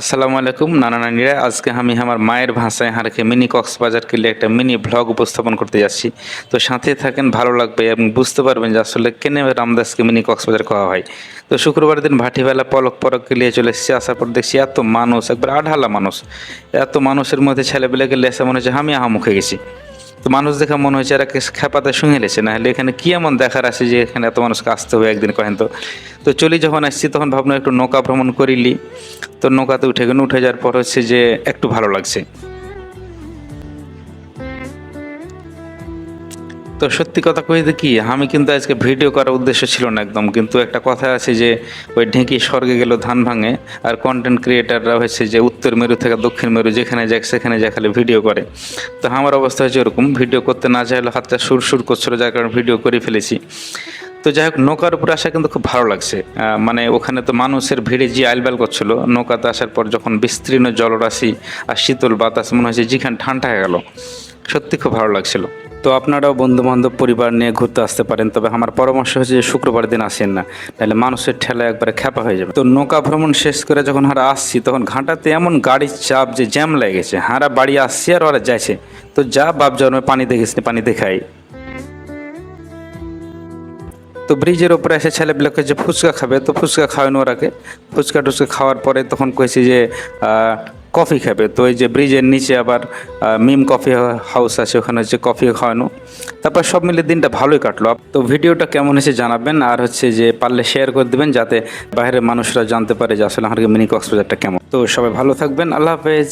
আসসালামু আলাইকুম, নানা নানিরা। আজকে আমি আমার মায়ের ভাষায় হারকে মিনি কক্সবাজার নিয়ে একটা মিনি ভ্লগ উপস্থাপন করতে যাচ্ছি। তো সাথে থাকেন, ভালো লাগবে এবং বুঝতে পারবেন যে আসলে কেন রামদাসকে মিনি কক্সবাজার খাওয়া হয়। তো শুক্রবার দিন ভাটিবেলা পলক পলককে নিয়ে চলে এসেছি, আসার পর দেখছি এত মানুষ, একবার আঢালা মানুষ। এত মানুষের মধ্যে ছেলেবেলেকে লেসে মনে হচ্ছে আমি আহা মুখে গেছি। তো মানুষ দেখে মনে হয়েছে এরা খেপাতে শুনে লেছে না হলে এখানে কি এমন দেখার আছে যে এখানে এত মানুষকে আসতে হবে একদিন কহেন তো? তো চলি যখন আসছি, তখন ভাবনা একটু নৌকা ভ্রমণ করিলি। তো নৌকাতে উঠে গেলে, উঠে যাওয়ার পর হচ্ছে যে একটু ভালো লাগছে। তো সত্যি কথা কইতে কি আমি কিন্তু আজকে ভিডিও করার উদ্দেশ্য ছিল না একদম, কিন্তু একটা কথা আছে যে ওই ঢেঁকি স্বর্গে গেল ধান ভাঙে, আর কন্টেন্ট ক্রিয়েটাররা হয়েছে যে উত্তর মেরু থেকে দক্ষিণ মেরু যেখানে যাক, সেখানে যা খালি ভিডিও করে। তো আমার অবস্থা হচ্ছে ওরকম, ভিডিও করতে না চাইলে হাতটা সুর সুর করছিল, যার কারণে ভিডিও করে ফেলেছি। তো যাই হোক, নৌকার উপরে আসা কিন্তু খুব ভালো লাগছে। মানে ওখানে তো মানুষের ভিড়ে যে আইলবাল করছিল, নৌকাতে আসার পর যখন বিস্তীর্ণ জলরাশি আর শীতল বাতাস মনে হয়েছে যেখানে ঠান্ডা হয়ে গেল, সত্যি খুব ভালো লাগছিল। তো আপনারাও বন্ধু বান্ধব পরিবার নিয়ে ঘুরতে আসতে পারেন। তবে আমার পরামর্শ হচ্ছে যে শুক্রবার দিন আসেন না তাহলে মানুষের ঠেলা একবারে খ্যাপা হয়ে যাবে। তো নৌকা ভ্রমণ শেষ করে যখন হারা আসছি, তখন ঘাটাতে এমন গাড়ির চাপ যে জ্যাম লেগেছে হারা বাড়ি আসছি আর ওরা যাইছে। তো যা বাপ জন্মে পানি দেখিস পানি দেখাই। তো ব্রিজের ওপরে এসে ছেলেগুলোকে যে ফুচকা খাবে। তো ফুচকা খাওয়ানো ওরাকে। ফুচকা টুচকা খাওয়ার পরে তখন কইছি যে কফি খাবে। তো এই যে ব্রিজের নিচে আবার মিম কফি হাউস আছে, ওখানে হচ্ছে কফি খাওয়ানো। তারপর সব মিলে দিনটা ভালোই কাটলো। তো ভিডিওটা কেমন হয়েছে জানাবেন, আর হচ্ছে যে পারলে শেয়ার করে দেবেন, যাতে বাইরের মানুষরা জানতে পারে যে আসলে আমার মিনি কক্সবাজারটা কেমন। তো সবাই ভালো থাকবেন, আল্লাহ হাফেজ।